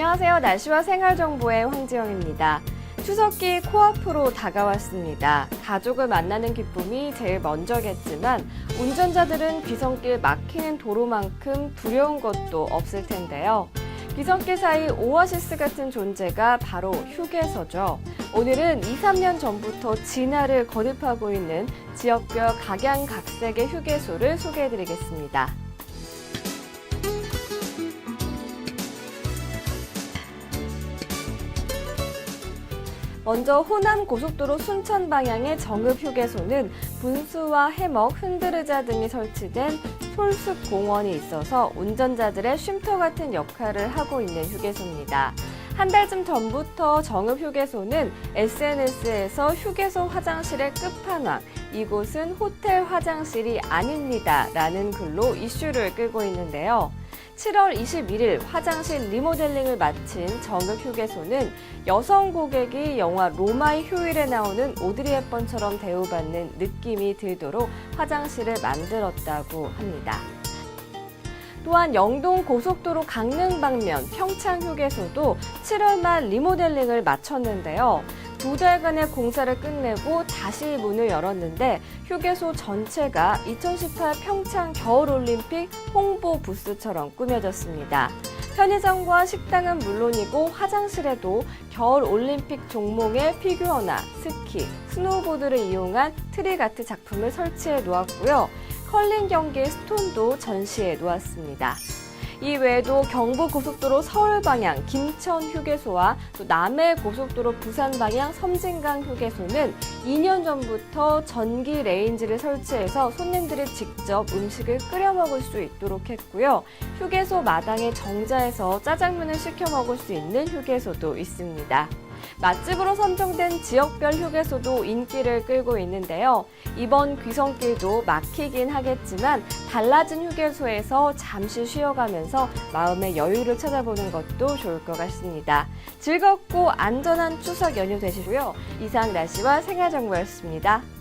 안녕하세요. 날씨와 생활 정보의 황지영입니다. 추석기 코앞으로 다가왔습니다. 가족을 만나는 기쁨이 제일 먼저겠지만 운전자들은 귀성길 막히는 도로만큼 두려운 것도 없을 텐데요. 귀성길 사이 오아시스 같은 존재가 바로 휴게소죠. 오늘은 2, 3년 전부터 진화를 거듭하고 있는 지역별 각양각색의 휴게소를 소개해드리겠습니다. 먼저 호남 고속도로 순천 방향의 정읍 휴게소는 분수와 해먹, 흔들의자 등이 설치된 솔숲 공원이 있어서 운전자들의 쉼터 같은 역할을 하고 있는 휴게소입니다. 한 달쯤 전부터 정읍 휴게소는 SNS에서 휴게소 화장실의 끝판왕, 이곳은 호텔 화장실이 아닙니다. 라는 글로 이슈를 끌고 있는데요. 7월 21일 화장실 리모델링을 마친 정읍 휴게소는 여성 고객이 영화 로마의 휴일에 나오는 오드리 헵번처럼 대우받는 느낌이 들도록 화장실을 만들었다고 합니다. 또한 영동 고속도로 강릉 방면 평창 휴게소도 7월 말 리모델링을 마쳤는데요. 두 달간의 공사를 끝내고 다시 문을 열었는데 휴게소 전체가 2018 평창 겨울올림픽 홍보 부스처럼 꾸며졌습니다. 편의점과 식당은 물론이고 화장실에도 겨울 올림픽 종목의 피규어나 스키, 스노우보드를 이용한 트리가트 작품을 설치해 놓았고요. 컬링 경기의 스톤도 전시해 놓았습니다. 이 외에도 경부 고속도로 서울 방향 김천 휴게소와 또 남해 고속도로 부산 방향 섬진강 휴게소는 2년 전부터 전기 레인지를 설치해서 손님들이 직접 음식을 끓여 먹을 수 있도록 했고요. 휴게소 마당에 정자에서 짜장면을 시켜 먹을 수 있는 휴게소도 있습니다. 맛집으로 선정된 지역별 휴게소도 인기를 끌고 있는데요. 이번 귀성길도 막히긴 하겠지만 달라진 휴게소에서 잠시 쉬어가면서 마음의 여유를 찾아보는 것도 좋을 것 같습니다. 즐겁고 안전한 추석 연휴 되시고요. 이상 날씨와 생활정보였습니다.